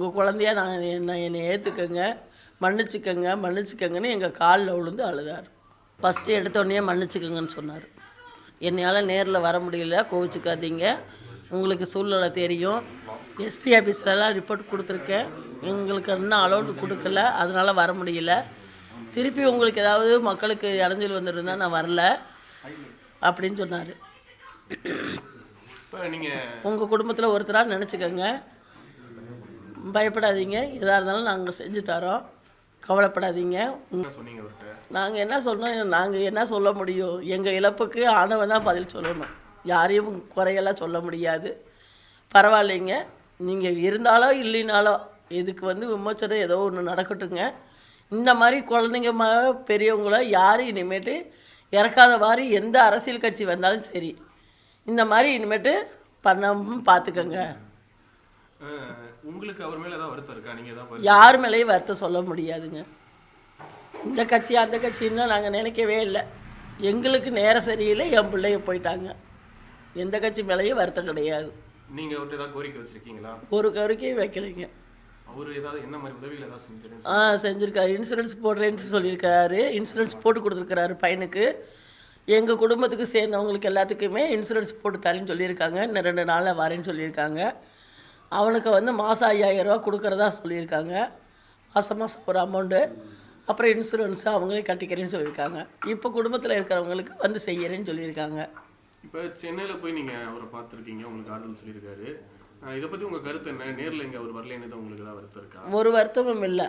உங்கள் குழந்தைய நான் என்ன என்னை ஏற்றுக்கங்க மன்னிச்சுக்கங்க மன்னிச்சுக்கங்கன்னு எங்கள் காலில் விழுந்து அழுதார். ஃபஸ்ட்டு எடுத்தோடனே மன்னிச்சுக்கங்கன்னு சொன்னார். என்னையால் நேரில் வர முடியல கோவிச்சுக்காதீங்க. உங்களுக்கு சூழ்நிலை தெரியும். எஸ்பி ஆஃபீஸ்லலாம் ரிப்போர்ட் கொடுத்துருக்கேன். எங்களுக்கு இன்னும் அலோட் கொடுக்கல அதனால் வர முடியல. திருப்பி உங்களுக்கு ஏதாவது மக்களுக்கு இடைஞ்சல் வந்திருந்தா நான் வரல அப்படின்னு சொன்னார். உங்கள் குடும்பத்தில் ஒருத்தராக நினச்சிக்கோங்க. பயப்படாதீங்க. எதாக இருந்தாலும் நாங்கள் செஞ்சு தரோம். கவலைப்படாதீங்க. நாங்கள் என்ன சொன்னோம்? நாங்கள் என்ன சொல்ல முடியும்? எங்கள் இழப்புக்கு ஆணவன் தான் பதில் சொல்லணும். யாரையும் குறையெல்லாம் சொல்ல முடியாது. பரவாயில்லைங்க. நீங்கள் இருந்தாலோ இல்லைனாலோ இதுக்கு வந்து விமோச்சனம் ஏதோ ஒன்று நடக்கட்டுங்க. இந்த மாதிரி குழந்தைங்க பெரியவங்கள யாரும் இனிமேட்டு இறக்காத மாதிரி எந்த அரசியல் கட்சி வந்தாலும் சரி இந்த மாதிரி இனிமேட்டு பண்ணாமல் பார்த்துக்கோங்க உங்களுக்கு அவர் மேலே ஏதாவது வருத்தம் இருக்கா? நீங்கள் ஏதாவது யார் மேலேயும் வருத்தம் சொல்ல முடியாதுங்க. இந்த கட்சி அந்த கட்சின்னா நாங்கள் நினைக்கவே இல்லை. எங்களுக்கு நேரம் சரியில்லை என் பிள்ளைய போயிட்டாங்க. எந்த கட்சி மேலேயும் வருத்தம் கிடையாது. நீங்கள் அவர்கிட்ட ஏதாவது கோரிக்கை வச்சுருக்கீங்களா? ஒரு கோரிக்கையும் வைக்கலைங்க. அவர் ஏதாவது என்ன மாதிரி உதவிகள் ஏதாவது செஞ்சு ஆ செஞ்சுருக்காரு. இன்சூரன்ஸ் போடுறேன்னு சொல்லியிருக்காரு. இன்சூரன்ஸ் போட்டு கொடுத்துருக்காரு பையனுக்கு. எங்கள் குடும்பத்துக்கு சேர்ந்தவங்களுக்கு எல்லாத்துக்குமே இன்சூரன்ஸ் போட்டு தரேன்னு சொல்லியிருக்காங்க. இன்னும் ரெண்டு நாளில் வரேன்னு சொல்லியிருக்காங்க. அவனுக்கு வந்து மாதம் ஐயாயிரம் ரூபா கொடுக்குறதா சொல்லியிருக்காங்க. மாதம் மாதம் ஒரு அமௌண்ட்டு அப்புறம் இன்சூரன்ஸு அவங்களே கட்டிக்கிறேன்னு சொல்லியிருக்காங்க. இப்போ குடும்பத்தில் இருக்கிறவங்களுக்கு வந்து செய்யறேன்னு சொல்லியிருக்காங்க. இப்போ சென்னையில் போய் நீங்கள் அவரை பார்த்துருக்கீங்க உங்களுக்கு ஆறுதல் சொல்லியிருக்காரு. இதை பற்றி உங்கள் கருத்து என்ன? நேரில் இங்கே அவர் வரலன்னு உங்களுக்கு ஏதாவது வருத்தம் இருக்கா? ஒரு வருத்தமும் இல்லை.